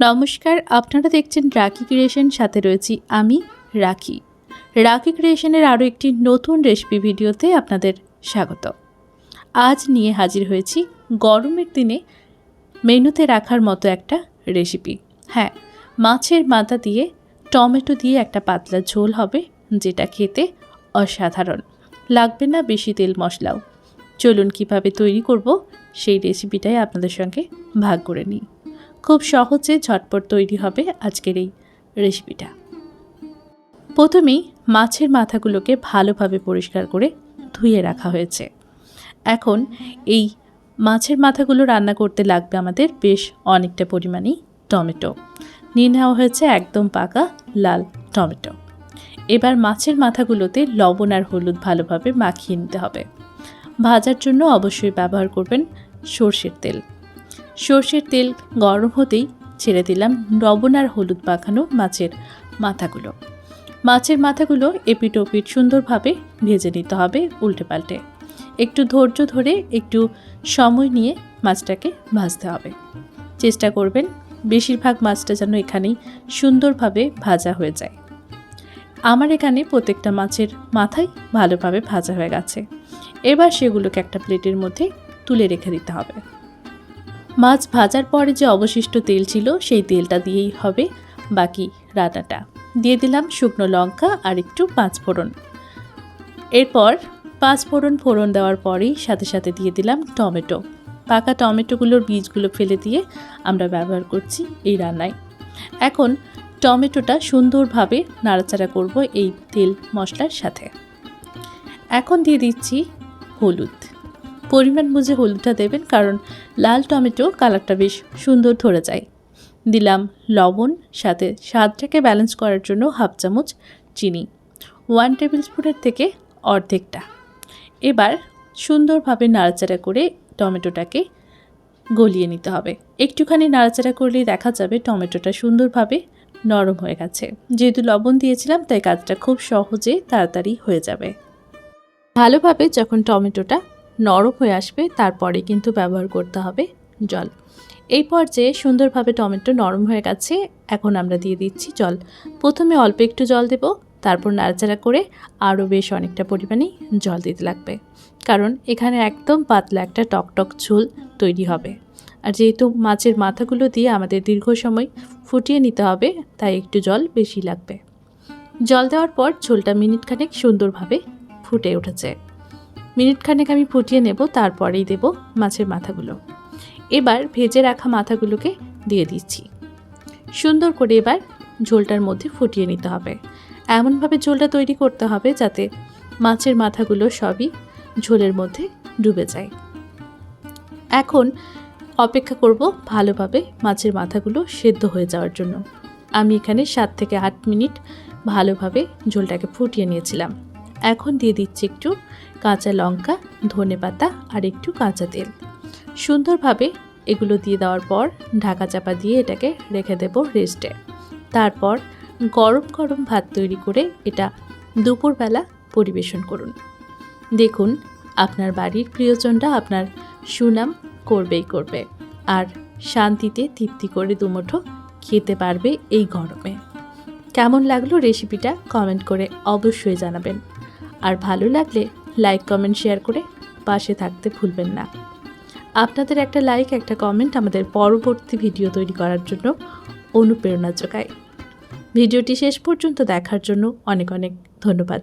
নমস্কার, আপনারা দেখছেন রাখি ক্রিয়েশন, সাথে রয়েছি আমি, রাখি। রাখি ক্রিয়েশনের আরও একটি নতুন রেসিপি ভিডিওতে আপনাদের স্বাগত। আজ নিয়ে হাজির হয়েছি গরমের দিনে মেনুতে রাখার মতো একটা রেসিপি। হ্যাঁ মাছের মাথা দিয়ে টমেটো দিয়ে একটা পাতলা ঝোল হবে, যেটা খেতে অসাধারণ। লাগবে না বেশি তেল মশলাও। চলুন কীভাবে তৈরি করব সেই রেসিপিটাই আপনাদের সঙ্গে ভাগ করে নিই। খুব সহজে ঝটপট তৈরি হবে আজকের এই রেসিপিটা। প্রথমেই মাছের মাথাগুলোকে ভালোভাবে পরিষ্কার করে ধুয়ে রাখা হয়েছে। এখন এই মাছের মাথাগুলো রান্না করতে লাগবে আমাদের বেশ অনেকটা পরিমাণেই টমেটো। নিয়ে নেওয়া হয়েছে একদম পাকা লাল টমেটো। এবার মাছের মাথাগুলোতে লবণ আর হলুদ ভালোভাবে মাখিয়ে নিতে হবে। ভাজার জন্য অবশ্যই ব্যবহার করবেন সর্ষের তেল। সর্ষের তেল গরম হতেই ছেড়ে দিলাম লবণ আর হলুদ মাখানো মাছের মাথাগুলো। মাছের মাথাগুলো এপিট ওপিট সুন্দরভাবে ভেজে নিতে হবে উল্টে পাল্টে একটু ধৈর্য ধরে একটু সময় নিয়ে মাছটাকে ভাজতে হবে। চেষ্টা করবেন বেশিরভাগ মাছটা যেন এখানেই সুন্দরভাবে ভাজা হয়ে যায়। আমার এখানে প্রত্যেকটা মাছের মাথায় ভালোভাবে ভাজা হয়ে গেছে। এবার সেগুলোকে একটা প্লেটের মধ্যে তুলে রেখে দিতে হবে। মাছ ভাজার পরে যে অবশিষ্ট তেল ছিল, সেই তেলটা দিয়েই হবে বাকি রান্নাটা। দিয়ে দিলাম শুকনো লঙ্কা আর একটু পাঁচ ফোড়ন। এরপর পাঁচ ফোড়ন ফোড়ন দেওয়ার পরেই সাথে সাথে দিয়ে দিলাম টমেটো। পাকা টমেটোগুলোর বীজগুলো ফেলে দিয়ে আমরা ব্যবহার করছি এই রান্নায়। এখন টমেটোটা সুন্দরভাবে নাড়াচাড়া করব এই তেল মশলার সাথে। এখন দিয়ে দিচ্ছি হলুদ। পরিমাণ বুঝে হলুদটা দেবেন, কারণ লাল টমেটো কালারটা বেশ সুন্দর ধরে যায়। দিলাম লবণ, সাথে স্বাদটাকে ব্যালেন্স করার জন্য হাফ চামচ চিনি ওয়ান টেবিল স্পুনের থেকে অর্ধেকটা। এবার সুন্দরভাবে নাড়াচাড়া করে টমেটোটাকে গলিয়ে নিতে হবে। একটুখানি নাড়াচাড়া করলেই দেখা যাবে টমেটোটা সুন্দরভাবে নরম হয়ে গেছে। যেহেতু লবণ দিয়েছিলাম, তাই কাজটা খুব সহজে তাড়াতাড়ি হয়ে যাবে। ভালোভাবে যখন টমেটোটা নরম হয়ে আসবে, তারপরে কিন্তু ব্যবহার করতে হবে জল। এই পর্যায়ে সুন্দরভাবে টমেটো নরম হয়ে গেছে, এখন আমরা দিয়ে দিচ্ছি জল। প্রথমে অল্প একটু জল দেব, তারপর নাড়াচাড়া করে আরও বেশ অনেকটা পরিমাণেই জল দিতে লাগবে। কারণ এখানে একদম পাতলা একটা টকটক ঝোল তৈরি হবে। আর যেহেতু মাছের মাথাগুলো দিয়ে আমাদের দীর্ঘ সময় ফুটিয়ে নিতে হবে, তাই একটু জল বেশি লাগবে। জল দেওয়ার পর ঝোলটা মিনিটখানেক সুন্দরভাবে ফুটে উঠেছে। মিনিটখানেক আমি ফুটিয়ে নেব, তারপরেই দেব মাছের মাথাগুলো। এবার ভেজে রাখা মাথাগুলোকে দিয়ে দিচ্ছি। সুন্দর করে এবার ঝোলটার মধ্যে ফুটিয়ে নিতে হবে। এমনভাবে ঝোলটা তৈরি করতে হবে যাতে মাছের মাথাগুলো সবই ঝোলের মধ্যে ডুবে যায়। এখন অপেক্ষা করব ভালোভাবে মাছের মাথাগুলো সেদ্ধ হয়ে যাওয়ার জন্য। আমি এখানে সাত থেকে আট মিনিট ভালোভাবে ঝোলটাকে ফুটিয়ে নিয়েছিলাম। এখন দিয়ে দিচ্ছি একটু কাঁচা লঙ্কা, ধনে পাতা আর একটু কাঁচা তেল। সুন্দরভাবে এগুলো দিয়ে দেওয়ার পর ঢাকা চাপা দিয়ে এটাকে রেখে দেব রেস্টে। তারপর গরম গরম ভাত তৈরি করে এটা দুপুরবেলা পরিবেশন করুন। দেখুন, আপনার বাড়ির প্রিয়জনরা আপনার সুনাম করবেই করবে আর শান্তিতে তৃপ্তি করে দুমুঠো খেতে পারবে এই গরমে। কেমন লাগল রেসিপিটা কমেন্ট করে অবশ্যই জানাবেন। আর ভালো লাগলে লাইক, কমেন্ট, শেয়ার করে পাশে থাকতে ভুলবেন না। আপনাদের একটা লাইক, একটা কমেন্ট আমাদের পরবর্তী ভিডিও তৈরি করার জন্য অনুপ্রেরণা যোগায়। ভিডিওটি শেষ পর্যন্ত দেখার জন্য অনেক অনেক ধন্যবাদ।